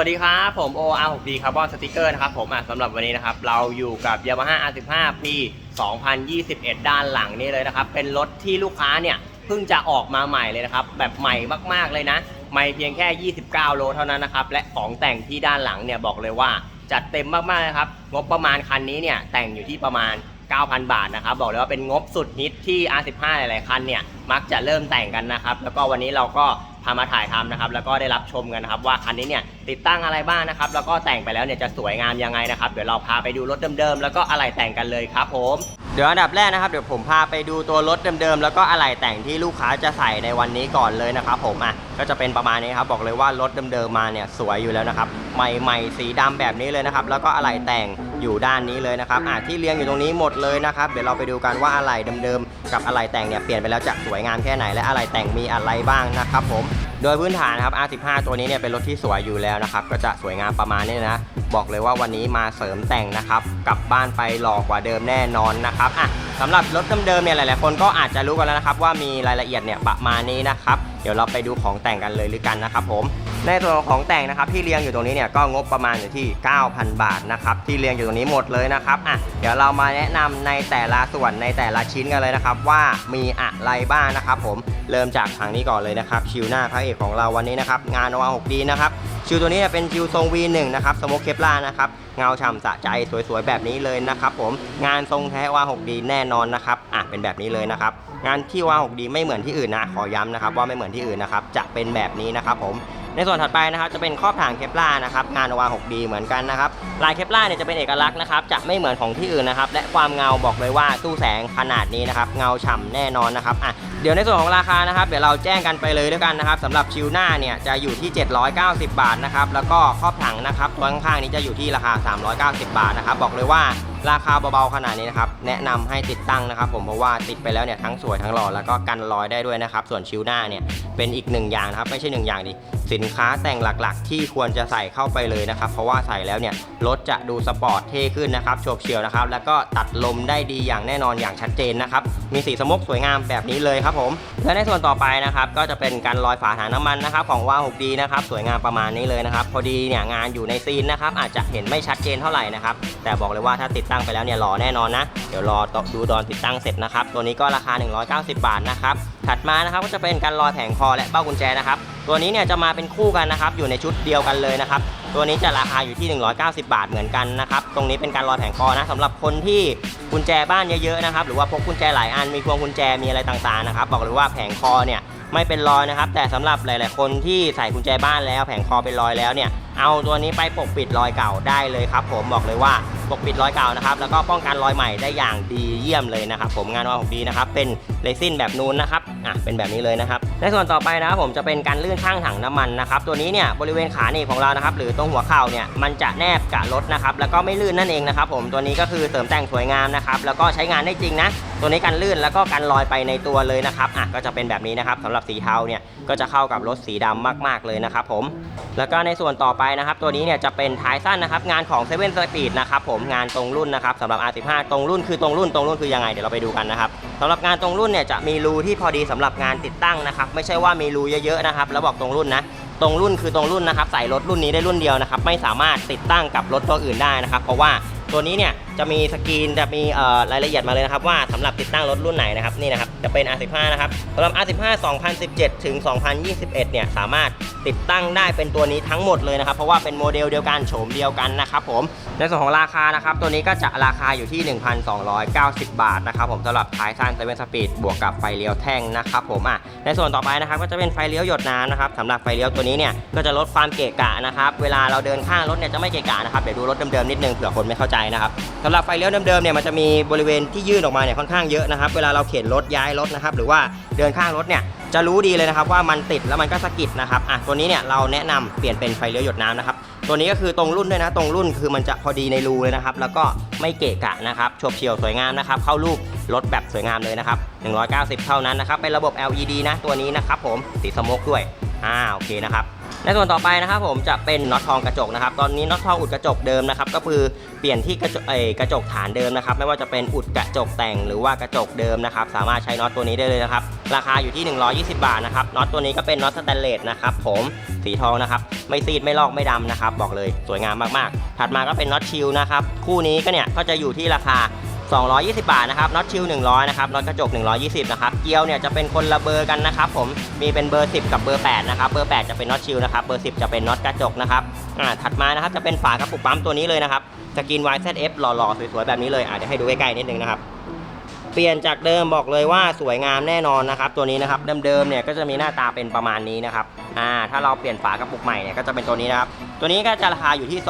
สวัสดีครับ ผม OR6D Carbon Sticker นะครับผมอะสำหรับวันนี้นะครับ เราอยู่กับ Yamaha R15 ปี2021 ด้านหลังนี่เลยนะครับ เป็นรถที่ลูกค้าเนี่ย เพิ่งจะออกมาใหม่เลยนะครับ แบบใหม่มากๆเลยนะไม่เพียงแค่ 29 โลเท่านั้นนะครับ และของแต่งที่ด้านหลังเนี่ยบอกเลยว่าจัดเต็มมากๆเลยครับ งบประมาณคันนี้เนี่ยแต่งอยู่ที่ประมาณ 9,000 บาทนะครับ บอกเลยว่าเป็นงบสุดฮิตที่ R15 หลายๆคันเนี่ยมักจะเริ่มแต่งกันนะครับ แล้วก็วันนี้เราก็ พามาถ่ายทำนะครับ แล้วก็ได้รับชมกันนะครับ ว่าคันนี้เนี่ยติดตั้งอะไรบ้างนะครับ แล้วก็แต่งไปแล้วเนี่ยจะสวยงามยังไงนะครับ เดี๋ยวเราพาไปดูรถเดิมๆ แล้วก็อะไรแต่งกันเลยครับผม เดี๋ยวอันดับแรกนะครับ เดี๋ยวผมพาไปดูตัวรถเดิมๆ แล้วก็อะไรแต่งที่ลูกค้าจะใส่ในวันนี้ก่อนเลยนะครับผมอะ ก็จะเป็นประมาณนี้ครับบอกเลยว่ารถเดิมๆมาเนี่ยสวยอยู่แล้วนะครับใหม่ๆสีดำแบบนี้เลยนะครับแล้วก็อะไรแต่งอยู่ด้านนี้เลยนะครับอะที่เรียงอยู่ตรงนี้หมดเลยนะครับเดี๋ยวเราไปดูกันว่าอะไรเดิมๆกับอะไรแต่งเนี่ยเปลี่ยนไปแล้วจะสวยงามแค่ไหนและอะไรแต่งมีอะไรบ้างนะครับผมโดยพื้นฐานนะครับ R15 ตัวนี้เนี่ยเป็นรถที่สวยอยู่แล้วนะครับก็จะสวยงามประมาณนี้นะบอกเลยว่าวันนี้มาเสริมแต่งนะครับกลับบ้านไปหล่อกว่าเดิมแน่นอนนะครับอะ สำหรับรถเดิมๆเนี่ยหลายๆคนก็อาจจะรู้กันแล้วนะครับว่ามีรายละเอียดเนี่ยประมาณนี้นะครับเดี๋ยวเราไปดูของแต่งกันเลยหรือกันนะครับผมในส่วนของแต่งนะครับที่เรียงอยู่ตรงนี้เนี่ยก็งบประมาณอยู่ที่ 9,000 บาทนะครับที่เรียงอยู่ตรงนี้หมดเลยนะครับอะเดี๋ยวเรามาแนะนำในแต่ละส่วนในแต่ละชิ้นกันเลยนะครับว่ามีอะไรบ้างนะครับผมเริ่มจากทางนี้ก่อนเลยนะครับชิวหน้าพระเอกของเราวันนี้นะครับงานวา 6D นะครับ ชิวตัวนี้เป็นชิวทรง V1 นะครับสโมกเคปลานะครับ เงาฉ่ำสะใจสวยๆ แบบนี้เลยนะครับผม งานทรงแท้ว่า 6D แน่นอนนะครับ อะ เป็นแบบนี้เลยนะครับ งานที่ว่า 6D ไม่เหมือนที่อื่นนะ ขอย้ำนะครับว่าไม่เหมือนที่อื่นนะครับ จะเป็นแบบนี้นะครับผม ในส่วนถัดไปนะครับจะเป็นครอบถังเคปลานะครับงานวา 6D เหมือนกันนะครับลายเคปลาเนี่ยจะเป็นเอกลักษณ์นะครับจะไม่เหมือนของที่อื่นนะครับและความเงาบอกเลยว่าสู้แสงขนาดนี้นะครับเงาฉ่ำแน่นอนนะครับอะเดี๋ยวในส่วนของราคานะครับเดี๋ยวเราแจ้งกันไปเลยด้วยกันนะครับสำหรับชิวหน้าเนี่ยจะอยู่ที่ 790 บาทนะครับแล้วก็ครอบถังนะครับตัวข้างๆนี้จะอยู่ที่ราคา 390 บาทนะครับบอกเลยว่าราคาเบาๆขนาดนี้นะครับแนะนำให้ติดตั้งนะครับ ผมเพราะว่าติดไปแล้วเนี่ยทั้งสวยทั้งหล่อแล้วก็กันรอยได้ด้วยนะครับ ส่วนชิวหน้าเนี่ยเป็นอีกหนึ่งอย่างนะครับไม่ใช่หนึ่งอย่างดิสินค้าแต่งหลักๆ ที่ควรจะใส่เข้าไปเลยนะครับ เพราะว่าใส่แล้วเนี่ยรถจะดูสปอร์ตเท่ขึ้นนะครับโฉบเฉี่ยวนะครับ แล้วก็ตัดลมได้ดีอย่างแน่นอนอย่างชัดเจนนะครับมีสีสมกสวยงามแบบนี้เลยครับผมและในส่วนต่อไปนะครับก็จะเป็นการลอยฝาถังน้ำมันนะครับของว่า 6D นะครับสวยงามประมาณนี้เลยนะครับพอดีเนี่ยงานอยู่ในซีนนะครับอาจจะเห็นไม่ชัดเจนเท่าไหร่นะครับแต่บอกเลยว่าถ้าติดตั้งไปแล้วเนี่ยหล่อแน่นอนนะ เดี๋ยวรอดูตอนติดตั้งเสร็จนะครับ ตัวนี้ก็ราคา 190 บาทนะครับ ถัดมานะครับก็จะเป็นการลอยแผงคอและเบ้ากุญแจนะครับ ตัวนี้เนี่ยจะมาเป็นคู่กันนะครับ อยู่ในชุดเดียวกันเลยนะครับ ตัวนี้จะราคาอยู่ที่ 190 บาทเหมือนกันนะครับ ตรงนี้เป็นการลอยแผงคอนะสำหรับคนที่กุญแจบ้านเยอะๆนะครับ หรือว่าพกกุญแจหลายอัน มีพวงกุญแจ มีอะไรต่างๆนะครับ บอกเลยว่าแผงคอเนี่ย ไม่เป็นรอยนะครับ แต่สำหรับหลาย ๆ คนที่ใส่กุญแจบ้านแล้วแผงคอเป็นรอยแล้วเนี่ยเอาตัวนี้ไปปกปิดรอยเก่าได้เลยครับ ผมบอกเลยว่าปกปิดรอยเก่านะครับแล้วก็ป้องกันรอยใหม่ได้อย่างดีเยี่ยมเลยนะครับผมงานว่าของดีนะครับเป็นเรซินแบบนูนนะครับอะเป็นแบบนี้เลยนะครับในส่วนต่อไปนะครับผมจะเป็นการลื่นข้างถังน้ำมันนะครับตัวนี้เนี่ยบริเวณขาหนีบของเรานะครับหรือตรงหัวเข่าเนี่ยมันจะแนบกับรถนะครับแล้วก็ไม่ลื่นนั่นเองนะครับผมตัวนี้ก็คือเสริมแต่งสวยงามนะครับแล้วก็ใช้งานได้จริงนะตัวนี้กันลื่นแล้วก็กันลอยไปในตัวเลยนะครับอะก็จะเป็นแบบนี้นะครับสำหรับสีเทาเนี่ยก็จะเข้ากับรถสีดำมากๆเลยนะครับผมแล้วก็ในส่วนต่อไปนะครับ ตัวนี้เนี่ยจะเป็นท้ายสั้นนะครับ งานของ7 Speed นะครับผมงานตรงรุ่นนะครับสำหรับ R15 ตรงรุ่นคือตรงรุ่นตรงรุ่นคือยังไงเดี๋ยวเราไปดูกันนะครับสำหรับงานตรงรุ่นเนี่ยจะมีรูที่พอดีสำหรับงานติดตั้งนะครับ ไม่ใช่ว่ามีรูเยอะๆนะครับแล้วบอกตรงรุ่นนะตรงรุ่นคือตรงรุ่นนะครับใส่รถรุ่นนี้ได้รุ่นเดียวนะครับไม่สามารถติดตั้งกับรถตัวอื่นได้นะครับ เพราะว่าตัวนี้เนี่ย จะมีสกรีนจะมีรายละเอียดมาเลยนะครับว่าสำหรับติดตั้งรถรุ่นไหนนะครับนี่นะครับจะเป็น R15 นะครับสำหรับ R15 2017 ถึง 2021 เนี่ยสามารถติดตั้งได้เป็นตัวนี้ทั้งหมดเลยนะครับ เพราะว่าเป็นโมเดลเดียวกันโฉมเดียวกันนะครับผมในส่วนของราคานะครับตัวนี้ก็จะราคาอยู่ที่ 1,290 บาทนะครับผมสำหรับท้ายสั้น7 Speed บวกกับไฟเลี้ยวแท่งนะครับผมอะในส่วนต่อไปนะครับก็จะเป็นไฟเลี้ยวหยดน้ำนะครับสำหรับไฟเลี้ยวตัวนี้เนี่ยก็จะลดความเกะกะนะครับเวลาเราเดินข้างรถเนี่ยจะไม่เกะกะนะครับเดี๋ยวดูรถเดิมๆนิดนึงเผื่อคนไม่เข้าใจนะครับสำหรับไฟเลี้ยวเดิมๆเนี่ยมันจะมีบริเวณที่ยื่นออกมาเนี่ยค่อนข้างเยอะนะครับ เวลาเราเข็นรถย้ายรถนะครับหรือว่าเดินข้างรถเนี่ยจะรู้ดีเลยนะครับว่ามันติดแล้วมันก็สะกิดนะครับอะตัวนี้เนี่ยเราแนะนำเปลี่ยนเป็นไฟเลี้ยวหยดน้ำนะครับตัวนี้ก็คือตรงรุ่นด้วยนะตรงรุ่นคือมันจะพอดีในรูเลยนะครับแล้วก็ไม่เกะกะนะครับโฉบเฉียวสวยงามนะครับเข้ารูปรถแบบสวยงามเลยนะครับ190 เท่านั้นนะครับเป็นระบบ LED นะตัวนี้นะครับผมสีสโมกด้วยอ่าโอเคนะครับ ในส่วนต่อไปนะครับผมจะเป็นน็อตทองกระจกนะครับ ตอนนี้น็อตทองอุดกระจกเดิมนะครับก็คือเปลี่ยนที่กระจกกระจกฐานเดิมนะครับ ไม่ว่าจะเป็นอุดกระจกแต่งหรือว่ากระจกเดิมนะครับ สามารถใช้น็อตตัวนี้ได้เลยนะครับ ราคาอยู่ที่ 120 บาทนะครับน็อตตัวนี้ก็เป็นน็อตสแตนเลสนะครับผมสีทองนะครับ ไม่ซีดไม่ลอกไม่ดำนะครับ บอกเลยสวยงามมากๆ ถัดมาก็เป็นน็อตชิลนะครับคู่นี้ก็เนี่ยก็จะอยู่ที่ราคา 220 บาทนะครับน็อตชิล100 นะครับน็อตกระจก 120 นะครับ เกียวเนี่ยจะเป็นคนละเบอร์กันนะครับผม มีเป็นเบอร์ 10 กับเบอร์ 8 นะครับ เบอร์ 8 จะเป็นน็อตชิลนะครับ เบอร์ 10 จะเป็นน็อตกระจกนะครับ อ่า ถัดมานะครับจะเป็นฝากระปุกปั๊มตัวนี้เลยนะครับ สกิน YZF หล่อๆ สวยๆ แบบนี้เลยอาจจะให้ดูใกล้ๆนิดนึงนะครับ เปลี่ยนจากเดิมบอกเลยว่าสวยงามแน่นอนนะครับตัวนี้นะครับเดิมๆเนี่ยก็จะมีหน้าตาเป็นประมาณนี้นะครับ อ่า ถ้าเราเปลี่ยนฝากระปุกใหม่เนี่ยก็จะเป็นตัวนี้นะครับ ตัวนี้ก็จะราคาอยู่ที่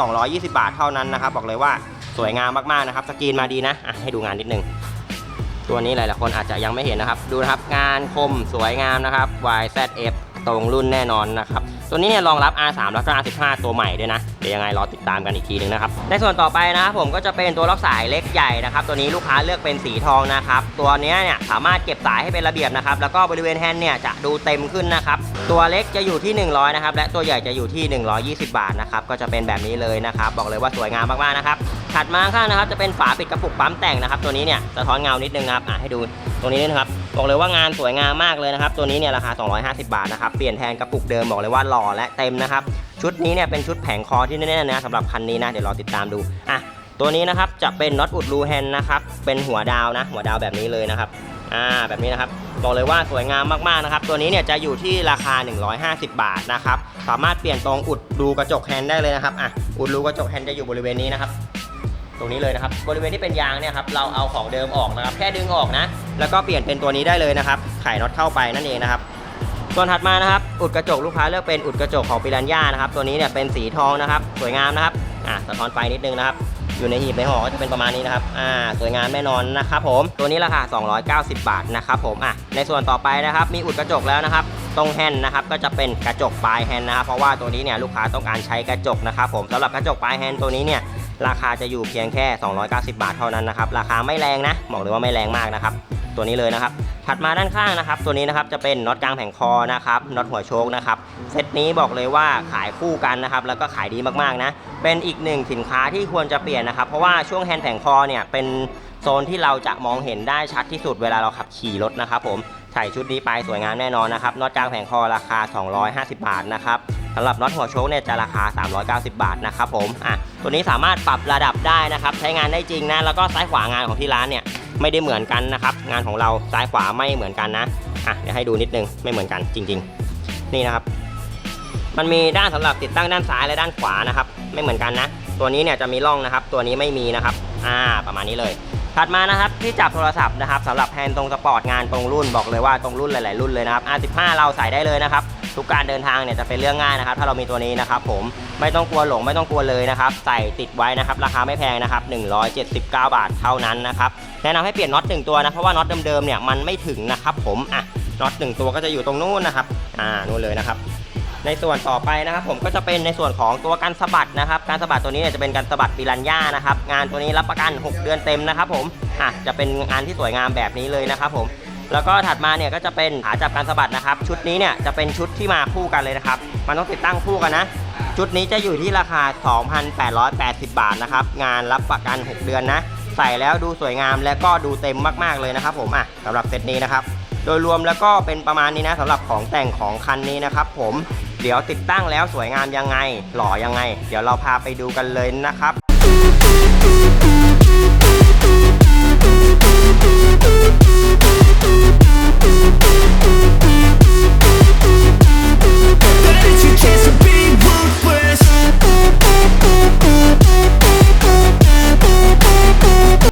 220 บาทเท่านั้นนะครับ บอกเลยว่า สวยงามมากๆนะครับ สกรีนมาดีนะอะให้ดูงานนิดนึง ตัวนี้หลายๆคนอาจจะยังไม่เห็นนะครับ ดูนะครับ งานคมสวยงามนะครับ YZF ตรงรุ่นแน่นอนนะครับ ตัวนี้เนี่ยรองรับ R3 แล้วก็ R15 ตัวใหม่ด้วยนะ เดี๋ยวยังไงรอติดตามกันอีกทีนึงนะครับ ในส่วนต่อไปนะครับผมก็จะเป็นตัวล็อกสายเล็กใหญ่นะครับ ตัวนี้ลูกค้าเลือกเป็นสีทองนะครับ ตัวเนี้ยเนี่ยสามารถเก็บสายให้เป็นระเบียบนะครับ แล้วก็บริเวณแฮนด์เนี่ยจะดูเต็มขึ้นนะครับ ตัวเล็กจะอยู่ที่ 100นะครับ และตัวใหญ่จะอยู่ที่ 120 บาทนะครับ ก็จะเป็นแบบนี้เลยนะครับ บอกเลยว่าสวยงามมากๆนะครับ ถัดมาข้างนะครับจะเป็นฝาปิดกระปุกปั๊มแต่งนะครับ ตัวนี้เนี่ยสะท้อนเงานิดนึงครับอะให้ดู ตรงนี้นะครับบอกเลยว่างานสวยงามมากเลยนะครับ ตัวนี้เนี่ยราคา 250 บาทนะครับเปลี่ยนแทนกระปุกเดิมบอกเลยว่าหล่อและเต็มนะครับชุดนี้เนี่ยเป็นชุดแผงคอที่แน่ๆนะสำหรับคันนี้นะเดี๋ยวรอติดตามดูอะตัวนี้นะครับจะเป็นน็อตอุดรูแฮนนะครับเป็นหัวดาวนะ หัวดาวแบบนี้เลยนะครับอ่าแบบนี้นะครับบอกเลยว่าสวยงามมากๆนะครับ ตัวนี้เนี่ยจะอยู่ที่ราคา 150 บาทนะครับสามารถเปลี่ยนตรงอุดรูกระจกแฮนได้เลยนะครับอะอุดรูกระจกแฮนจะอยู่บริเวณนี้นะครับ ตรงนี้เลยนะครับบริเวณที่เป็นยางเนี่ยครับเราเอาของเดิมออกนะครับ แค่ดึงออกนะ แล้วก็เปลี่ยนเป็นตัวนี้ได้เลยนะครับไขน็อตเข้าไปนั่นเองนะครับส่วนถัดมานะครับ อุดกระจกลูกค้าเลือกเป็นอุดกระจกของปิรันย่านะครับ ตัวนี้เนี่ยเป็นสีทองนะครับ สวยงามนะครับอ่าสะท้อนไฟนิดนึงนะครับ อยู่ในหีบในห่อก็จะเป็นประมาณนี้นะครับอ่าสวยงามแน่นอนนะครับผมตัวนี้ราคา 290 บาทนะครับผมอะในส่วนต่อไปนะครับ มีอุดกระจกแล้วนะครับตรงแฮนด์นะครับก็จะเป็นกระจกปลายแฮนด์นะครับ เพราะว่าตัวนี้เนี่ยลูกค้าต้องการใช้กระจกนะครับผมสำหรับกระจกปลายแฮนด์ตัวนี้เนี่ยราคาจะอยู่เพียงแค่ 290 บาทเท่านั้นนะครับราคาไม่แรงนะบอกเลยว่าไม่แรงมากนะครับ ตัวนี้เลยนะครับ ถัดมาด้านข้างนะครับ ตัวนี้นะครับจะเป็นน็อตกลางแผงคอนะครับน็อตหัวโชคนะครับเซตนี้บอกเลยว่าขายคู่กันนะครับแล้วก็ขายดีมากๆนะเป็นอีกหนึ่งสินค้าที่ควรจะเปลี่ยนนะครับ เพราะว่าช่วงแฮนด์แผงคอเนี่ยเป็นโซนที่เราจะมองเห็นได้ชัดที่สุดเวลาเราขับขี่รถนะครับผมใส่ชุดนี้ไปสวยงามแน่นอนนะครับน็อตกลางแผงคอราคา 250 บาทนะครับสำหรับน็อตหัวโชคเนี่ยจะราคา 390 บาทนะครับผมอะตัวนี้สามารถปรับระดับได้นะครับ ใช้งานได้จริงนะ แล้วก็ซ้ายขวางานของที่ร้านเนี่ย ไม่ได้เหมือนกันนะครับ งานของเราซ้ายขวาไม่เหมือนกันนะอะเดี๋ยวให้ดูนิดนึงไม่เหมือนกันจริง ๆ นี่นะครับ มันมีด้านสำหรับติดตั้งด้านซ้ายและด้านขวานะครับ ไม่เหมือนกันนะ ตัวนี้เนี่ยจะมีร่องนะครับ ตัวนี้ไม่มีนะครับ อ่า ประมาณนี้เลย ถัดมานะครับที่จับโทรศัพท์นะครับสำหรับแฮนด์ตรงสปอร์ตงานตรงรุ่นบอกเลยว่าตรงรุ่นหลาย ๆ รุ่นเลยนะครับ R15 เราใส่ได้เลยนะครับทุกการเดินทางเนี่ยจะเป็นเรื่องง่ายนะครับ ถ้าเรามีตัวนี้นะครับผมไม่ต้องกลัวหลงไม่ต้องกลัวเลยนะครับ ใส่ติดไว้นะครับ ราคาไม่แพงนะครับ 179 บาทเท่านั้นนะครับแนะนำให้เปลี่ยนน็อตหนึ่งตัวนะเพราะว่าน็อตเดิมๆเนี่ยมันไม่ถึงนะครับผมอะน็อตหนึ่งตัวก็จะอยู่ตรงนู้นนะครับอ่านู่นเลยนะครับ ในส่วนต่อไปนะครับผมก็จะเป็นในส่วนของตัวการสะบัดนะครับ การสะบัดตัวนี้เนี่ยจะเป็นการสะบัดปิรันย่านะครับ งานตัวนี้รับประกัน 6 เดือนเต็มนะครับผมอะจะเป็นงานที่สวยงามแบบนี้เลยนะครับผมแล้วก็ถัดมาเนี่ยก็จะเป็นขาจับการสะบัดนะครับ ชุดนี้เนี่ยจะเป็นชุดที่มาคู่กันเลยนะครับ มันต้องติดตั้งคู่กันนะ ชุดนี้จะอยู่ที่ราคา 2,880 บาทนะครับ งานรับประกัน 6 เดือนนะ ใส่แล้วดูสวยงามและก็ดูเต็มมากๆเลยนะครับ ผมอะสำหรับเซตนี้นะครับ โดยรวมแล้วก็เป็นประมาณนี้นะสำหรับของแต่งของคันนี้นะครับ ผม เดี๋ยวติดตั้งแล้วสวยงามยังไง หล่อยังไง เดี๋ยวเราพาไปดูกันเลยนะครับ But you chance to be ruthless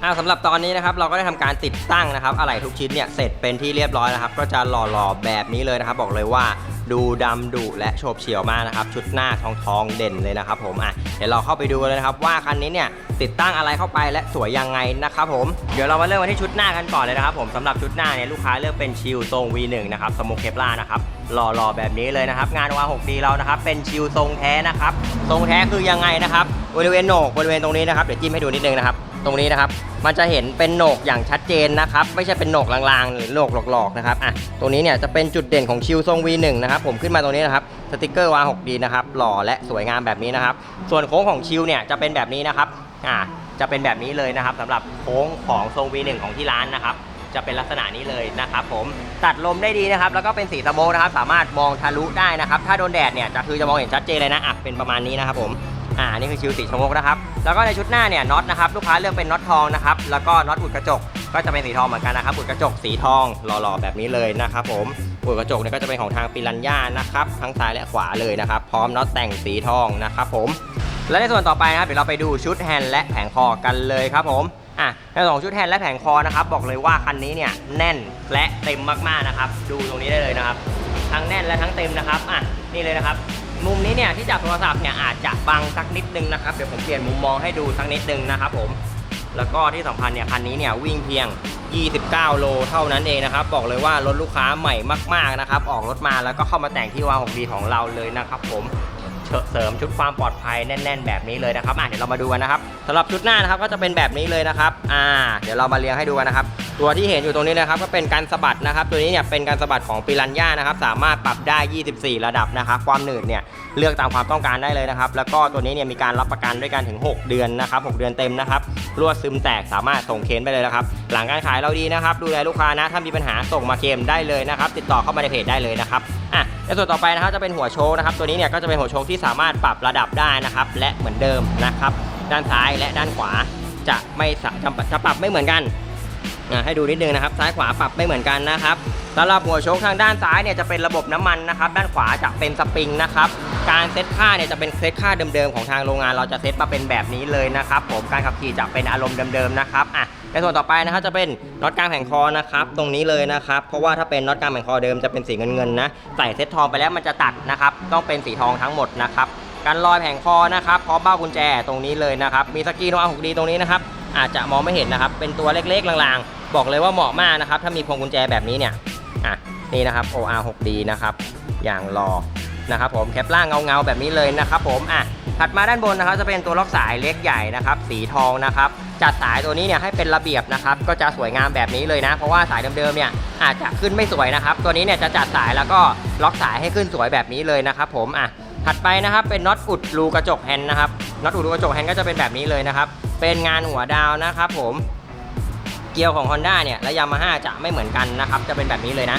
อ่าสำหรับตอนนี้นะครับเราก็ได้ทำการติดตั้งนะครับอะไหล่ทุกชิ้นเนี่ยเสร็จเป็นที่เรียบร้อยแล้วครับ ก็จะหล่อๆแบบนี้เลยนะครับ บอกเลยว่า ดูดำดุและโฉบเฉี่ยวมากนะครับ ชุดหน้าทองทองๆเด่นเลยนะครับผมอะเดี๋ยวเราเข้าไปดูกันเลยนะครับ ว่าคันนี้เนี่ยติดตั้งอะไรเข้าไปและสวยยังไงนะครับผมเดี๋ยวเรามาเริ่มกันที่ชุดหน้ากันก่อนเลยนะครับ ผมสำหรับชุดหน้าเนี่ยลูกค้าเลือกเป็นชิลทรง V1 นะครับสโมเคปล่านะครับหล่อๆแบบนี้เลยนะครับ งานวา 6D เรานะครับ เป็นชิลทรงแท้นะครับทรงแท้คือยังไงนะครับบริเวณโหนกบริเวณตรงนี้นะครับเดี๋ยวจิ้มให้ดูนิดนึงนะครับตรงนี้นะครับมันจะเห็นเป็นโหนกอย่างชัดเจนนะครับไม่ใช่เป็นโหนกลางๆ หรือโหนกหลอกๆนะครับอะตรงนี้เนี่ยจะเป็นจุดเด่นของชิวทรง V1 นะครับผมขึ้นมาตรงนี้นะครับสติกเกอร์วาง 6D นะครับหล่อและสวยงามแบบนี้นะครับ ส่วนโค้งของชิวเนี่ยจะเป็นแบบนี้นะครับอ่าจะเป็นแบบนี้เลยนะครับสำหรับโค้งของทรง V1 ของที่ร้านนะครับจะเป็นลักษณะนี้เลยนะครับผมตัดลมได้ดีนะครับ แล้วก็เป็นสีสโมนะครับ สามารถมองทะลุได้นะครับ ถ้าโดนแดดเนี่ยจะคือจะมองเห็นชัดเจนเลยนะอะเป็นประมาณนี้นะครับผม อ่านี่คือชิวสีชมพูนะครับ แล้วก็ในชุดหน้าเนี่ยน็อตนะครับลูกค้าเลือกเป็นน็อตทองนะครับแล้วก็น็อตอุดกระจกก็จะเป็นสีทองเหมือนกันนะครับอุดกระจกสีทองหล่อๆแบบนี้เลยนะครับผมอุดกระจกเนี่ยก็จะเป็นของทางปิรันย่านะครับทั้งซ้ายและขวาเลยนะครับพร้อมน็อตแต่งสีทองนะครับผมและในส่วนต่อไปนะครับเดี๋ยวเราไปดูชุดแฮนด์และแผงคอกันเลยครับผมอะในสองชุดแฮนด์และแผงคอนะครับบอกเลยว่าคันนี้เนี่ยแน่นและเต็มมากๆนะครับ ดูตรงนี้ได้เลยนะครับ ทั้งแน่นและทั้งเต็มนะครับอะนี่เลยนะครับ มุมนี้เนี่ยที่จับโทรศัพท์เนี่ยอาจจะบังสักนิดนึงนะครับ เดี๋ยวผมเปลี่ยนมุมมองให้ดูสักนิดนึงนะครับผม แล้วก็ที่สำคัญเนี่ยคันนี้เนี่ยวิ่งเพียง 29 โลเท่านั้นเองนะครับ บอกเลยว่ารถลูกค้าใหม่มาก ๆนะครับ ออกรถมาแล้วก็เข้ามาแต่งที่วางของดีของเราเลยนะครับผม เสริมชุดความปลอดภัยแน่น ๆ แบบนี้เลยนะครับอะเดี๋ยวเรามาดูกันนะครับสำหรับชุดหน้านะครับก็จะเป็นแบบนี้เลยนะครับอ่าเดี๋ยวเรามาเรียงให้ดูกันนะครับ ตัวที่เห็นอยู่ตรงนี้นะครับก็เป็นการสะบัดนะครับ ตัวนี้เนี่ยเป็นการสะบัดของปิรันย่านะครับสามารถปรับได้ 24 ระดับนะครับความหนืดเนี่ยเลือกตามความต้องการได้เลยนะครับ แล้วก็ตัวนี้เนี่ยมีการรับประกันด้วยกันถึง 6 เดือนนะครับ 6 เดือนเต็มนะครับรั่วซึมแตกสามารถส่งเค้นไปเลยนะครับ หลังการขายเราดีนะครับ ดูแลลูกค้านะ ถ้ามีปัญหาส่งมาเคมได้เลยนะครับ ติดต่อเข้ามาในเพจได้เลยนะครับ อะ ในส่วนต่อไปนะครับจะเป็นหัวโชคนะครับ ตัวนี้เนี่ยก็จะเป็นหัวโชคที่สามารถปรับระดับได้นะครับ และเหมือนเดิมนะครับ ด้านซ้ายและด้านขวาจะไม่สะจะจะปรับไม่เหมือนกันอะให้ดูนิดนึงนะครับ ซ้ายขวาปรับไม่เหมือนกันนะครับสำหรับหัวโชคทางด้านซ้ายเนี่ยจะเป็นระบบน้ำมันนะครับ ด้านขวาจะเป็นสปริงนะครับ การเซตค่าเนี่ยจะเป็นเซตค่าเดิมๆของทางโรงงาน เราจะเซตมาเป็นแบบนี้เลยนะครับ ผมการขับขี่จะเป็นอารมณ์เดิมๆนะครับอะ ในส่วนต่อไปนะครับจะเป็นน็อตกลางแผงคอนะครับตรงนี้เลยนะครับ เพราะว่าถ้าเป็นน็อตกลางแผงคอเดิมจะเป็นสีเงินๆนะใส่เซ็ตทองไปแล้วมันจะตัดนะครับต้องเป็นสีทองทั้งหมดนะครับการลอยแผงคอนะครับพร้อมเบ้ากุญแจตรงนี้เลยนะครับมีสกีโนอาหกดีตรงนี้นะครับอาจจะมองไม่เห็นนะครับเป็นตัวเล็กๆลางๆ บอกเลยว่าเหมาะมากนะครับถ้ามีพวงกุญแจแบบนี้เนี่ยอะนี่นะครับ OR 6D นะครับอย่างรอนะครับผมแคปล่างเงาๆแบบนี้เลยนะครับผมอะถัดมาด้านบนนะครับจะเป็นตัวล็อกสายเล็กใหญ่นะครับสีทองนะครับ จัดสายตัวนี้เนี่ยให้เป็นระเบียบนะครับก็จะสวยงามแบบนี้เลยนะ เพราะว่าสายเดิมๆเนี่ยอาจจะขึ้นไม่สวยนะครับ ตัวนี้เนี่ยจะจัดสายแล้วก็ล็อกสายให้ขึ้นสวยแบบนี้เลยนะครับ ผมอะถัดไปนะครับเป็นน็อตอุดรูกระจกแฮนด์นะครับน็อตอุดรูกระจกแฮนด์ก็จะเป็นแบบนี้เลยนะครับ เป็นงานหัวดาวนะครับ ผมเกียร์ของ Honda เนี่ยและยามาฮ่าจะไม่เหมือนกันนะครับ จะเป็นแบบนี้เลยนะ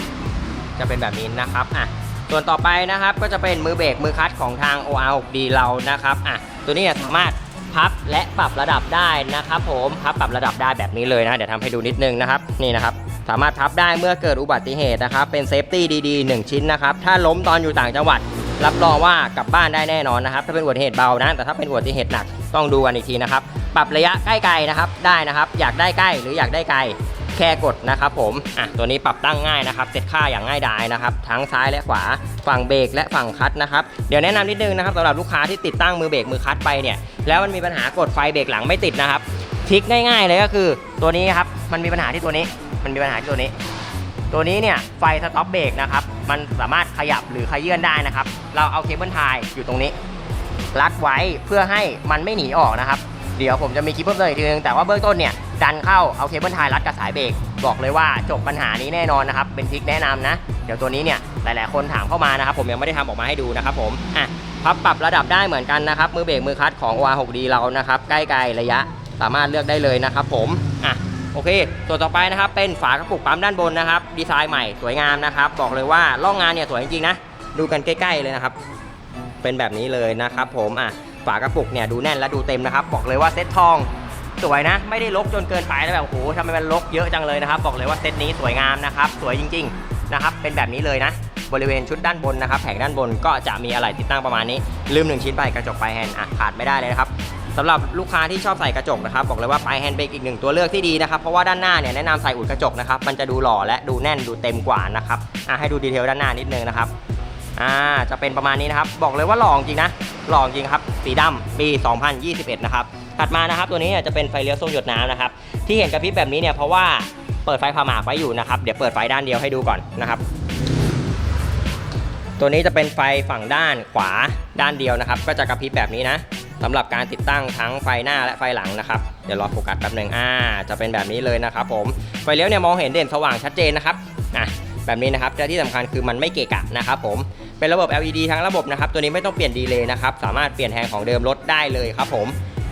จะเป็นแบบนี้นะครับอะส่วนต่อไปนะครับก็จะเป็นมือเบรกมือคัตของทาง OR6D เรานะครับอะตัวนี้เนี่ยสามารถ พับและปรับระดับได้นะครับผมพับปรับระดับได้แบบนี้เลยนะ เดี๋ยวทำให้ดูนิดนึงนะครับนี่นะครับสามารถพับได้เมื่อเกิดอุบัติเหตุนะครับ เป็นเซฟตี้ดีๆ 1 ชิ้นนะครับ ถ้าล้มตอนอยู่ต่างจังหวัด รับรองว่ากลับบ้านได้แน่นอนนะครับ ถ้าเป็นอุบัติเหตุเบานะ แต่ถ้าเป็นอุบัติเหตุหนักต้องดูกันอีกทีนะครับ ปรับระยะใกล้ๆนะครับ ได้นะครับ อยากได้ใกล้หรืออยากได้ไกล แค่กดนะครับผมอะตัวนี้ปรับตั้งง่ายนะครับเซตค่าอย่างง่ายดายนะครับทั้งซ้ายและขวาฝั่งเบรกและฝั่งคัตนะครับเดี๋ยวแนะนำนิดนึงนะครับสำหรับลูกค้าที่ติดตั้งมือเบรกมือคัตไปเนี่ยแล้วมันมีปัญหากดไฟเบรกหลังไม่ติดนะครับทิกง่ายๆเลยก็คือตัวนี้ครับมันมีปัญหาที่ตัวนี้ มันมีปัญหาที่ตัวนี้ ตัวนี้เนี่ยไฟสต็อปเบรกนะครับมันสามารถขยับหรือขยื่นได้นะครับ เราเอาเคเบิลไทยอยู่ตรงนี้รัดไว้เพื่อให้มันไม่หนีออกนะครับ เดี๋ยวผมจะมีคลิปเพิ่มเติมอีกทีนึงแต่ว่าเบื้องต้นเนี่ย ดันเข้าเอาเคเบิลไทยรัดกับสายเบรกบอกเลยว่าจบปัญหานี้แน่นอนนะครับเป็นทริกแนะนำนะ เดี๋ยวตัวนี้เนี่ยหลายๆ คนถามเข้ามานะครับ ผมยังไม่ได้ทำออกมาให้ดูนะครับผมอะพับปรับระดับได้เหมือนกันนะครับมือเบรกมือคลัตช์ของ OR6D เรานะครับใกล้ๆระยะสามารถเลือกได้เลยนะครับผมอะโอเค ตัวต่อไปนะครับเป็นฝากระปุกปั๊มด้านบนนะครับ ดีไซน์ใหม่สวยงามนะครับบอกเลยว่าล่องงานเนี่ยสวยจริงๆนะดูกันใกล้ ๆเลยนะครับ เป็นแบบนี้เลยนะครับผมอะฝากระปุกเนี่ยดูแน่นและดูเต็มนะครับ บอกเลยว่าเซ็ตทอง สวยนะ ไม่ได้ลกจนเกินไปแล้วแบบโอ้โหทำไมมันลกเยอะจังเลยนะครับ บอกเลยว่าเซตนี้สวยงามนะครับ สวยจริงๆนะครับ เป็นแบบนี้เลยนะ บริเวณชุดด้านบนนะครับ แผงด้านบนก็จะมีอะไรติดตั้งประมาณนี้ ลืมหนึ่งชิ้นไปกระจกปลายแฮนด์อะขาดไม่ได้เลยนะครับสำหรับลูกค้าที่ชอบใส่กระจกนะครับบอกเลยว่าปลายแฮนด์เบรกอีกหนึ่งตัวเลือกที่ดีนะครับเพราะว่าด้านหน้าเนี่ยแนะนำใส่อุดกระจกนะครับมันจะดูหล่อและดูแน่นดูเต็มกว่านะครับอะให้ดูดีเทลด้านหน้านิดนึงนะครับอ่าจะเป็นประมาณนี้นะครับบอกเลยว่าหล่อจริงนะหล่อจริงครับสีดำปี 2021 นะครับ ถัดมานะครับตัวนี้เนี่ยจะเป็นไฟเลี้ยวทรงหยดน้ำนะครับที่เห็นกระพริบแบบนี้เนี่ยเพราะว่าเปิดไฟพาหมากไว้อยู่นะครับเดี๋ยวเปิดไฟด้านเดียวให้ดูก่อนนะครับตัวนี้จะเป็นไฟฝั่งด้านขวาด้านเดียวนะครับ ก็จะกระพริบแบบนี้นะสำหรับการติดตั้งทั้งไฟหน้าและไฟหลังนะครับ เดี๋ยวรอโฟกัสแป๊บหนึ่งอ่า จะเป็นแบบนี้เลยนะครับผมไฟเลี้ยวเนี่ยมองเห็นเด่นสว่างชัดเจนนะครับอะแบบนี้นะครับและที่สำคัญคือมันไม่เกะกะนะครับผมเป็นระบบ LED ทั้งระบบนะครับ ตัวนี้ไม่ต้องเปลี่ยนดีเลยนะครับ สามารถเปลี่ยนแทนของเดิมรถได้เลยครับผม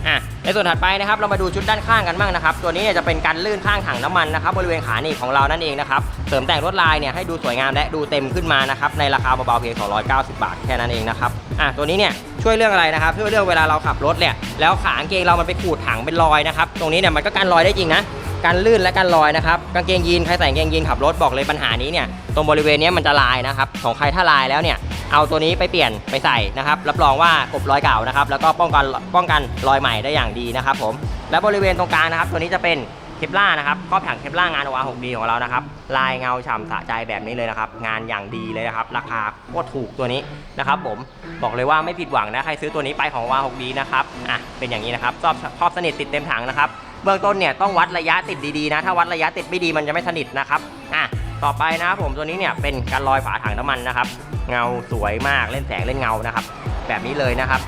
อะในส่วนถัดไปนะครับเรามาดูชุดด้านข้างกันบ้างนะครับ ตัวนี้เนี่ยจะเป็นการลื่นข้างถังน้ำมันนะครับบริเวณขาหนีบของเรานั่นเองนะครับเสริมแต่งลวดลายเนี่ยให้ดูสวยงามและดูเต็มขึ้นมานะครับในราคาเบาๆเพียง290 บาทแค่นั้นเองนะครับอะตัวนี้เนี่ยช่วยเรื่องอะไรนะครับช่วยเรื่องเวลาเราขับรถเนี่ยแล้วขากางเกงเรามันไปขูดถังเป็นรอยนะครับตรงนี้เนี่ยมันก็กันรอยได้จริงนะการลื่นและการลอยนะครับกางเกงยีนใครใส่กางเกงยีนขับรถบอกเลยปัญหานี้เนี่ยตรงบริเวณนี้มันจะลายนะครับของใครถ้าลายแล้วเนี่ย เอาตัวนี้ไปเปลี่ยนไปใส่นะครับรับรองว่ากบรอยเก่านะครับแล้วก็ป้องกันป้องกันรอยใหม่ได้อย่างดีนะครับผมและบริเวณตรงกลางนะครับ ตัวนี้จะเป็นเคปล่านะครับครอบถังเคปล่างาน OR 6D ของเรานะครับลายเงาฉ่ำสะใจแบบนี้เลยนะครับ งานอย่างดีเลยนะครับ ราคาโคตรถูกตัวนี้นะครับผมบอกเลยว่าไม่ผิดหวังนะใครซื้อตัวนี้ไปของ OR 6D นะครับอะเป็นอย่างนี้นะครับครอบครอบสนิทติดเต็มถังนะครับเบื้องต้นเนี่ยต้องวัดระยะติดดีๆนะ ถ้าวัดระยะติดไม่ดีมันจะไม่สนิทนะครับอะ ต่อไปนะครับผมตัวนี้เนี่ยเป็นการลอยฝาถังน้ำมันนะครับ เงาสวยมากเล่นแสงเล่นเงานะครับ แบบนี้เลยนะครับ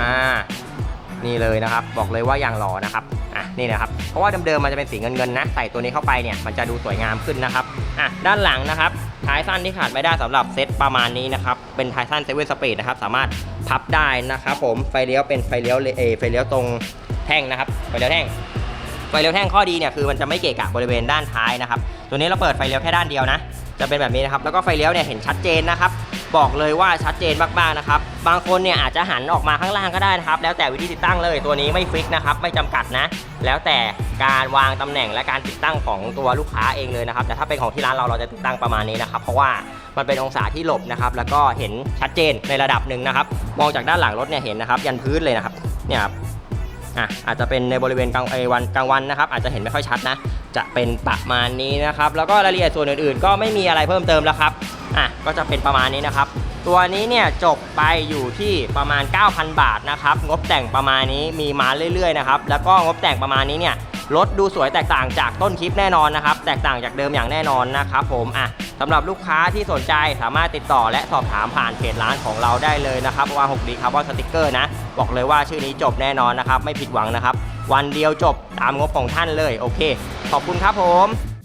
อ่านี่เลยนะครับ บอกเลยว่าอย่างหล่อนะครับอะนี่นะครับเพราะว่าเดิมๆมันจะเป็นสีเงินๆนะใส่ตัวนี้เข้าไปเนี่ยมันจะดูสวยงามขึ้นนะครับอะด้านหลังนะครับท้ายสั้นที่ขาดไม่ได้สำหรับเซตประมาณนี้นะครับเป็นท้ายสั้นเซเว่นสปีดนะครับสามารถพับได้นะครับผมไฟเลี้ยวเป็นไฟเลี้ยวเลเอไฟเลี้ยวตรงแท่งนะครับไฟเลี้ยวแท่ง ไฟเลี้ยวแท่งข้อดีเนี่ยคือมันจะไม่เกะกะบริเวณด้านท้ายนะครับ ตัวนี้เราเปิดไฟเลี้ยวแค่ด้านเดียวนะ จะเป็นแบบนี้นะครับ แล้วก็ไฟเลี้ยวเนี่ยเห็นชัดเจนนะครับ บอกเลยว่าชัดเจนมากๆนะครับ บางคนเนี่ยอาจจะหันออกมาข้างล่างก็ได้นะครับ แล้วแต่วิธีติดตั้งเลย ตัวนี้ไม่ฟิกนะครับ ไม่จำกัดนะ แล้วแต่การวางตำแหน่งและการติดตั้งของตัวลูกค้าเองเลยนะครับ แต่ถ้าเป็นของที่ร้านเราเราจะติดตั้งประมาณนี้นะครับ เพราะว่ามันเป็นองศาที่หลบนะครับ แล้วก็เห็นชัดเจนในระดับหนึ่งนะครับ มองจากด้านหลังรถเนี่ยเห็นนะครับ ยันพื้นเลยนะครับ เนี่ย อะอาจจะเป็นในบริเวณกลางไอวันกลางวันนะครับ อาจจะเห็นไม่ค่อยชัดนะ จะเป็นประมาณนี้นะครับ แล้วก็รายละเอียดส่วนอื่นๆ ก็ไม่มีอะไรเพิ่มเติมแล้วครับอะก็จะเป็นประมาณนี้นะครับ ตัวนี้เนี่ยจบไปอยู่ที่ประมาณ 9,000 บาทนะครับงบแต่งประมาณนี้มีมาเรื่อยๆนะครับแล้วก็งบแต่งประมาณนี้เนี่ยรถดูสวยแตกต่างจากต้นคลิปแน่นอนนะครับ แตกต่างจากเดิมอย่างแน่นอนนะครับผมอะ สำหรับลูกค้าที่สนใจสามารถติดต่อและสอบถามผ่านเพจร้านของเราได้เลยนะครับว่า6 d คาร์บอนสติกเกอร์นะ บอกเลยว่าชื่อนี้จบแน่นอนนะครับ ไม่ผิดหวังนะครับ วันเดียวจบตามงบของท่านเลยโอเค ขอบคุณครับผม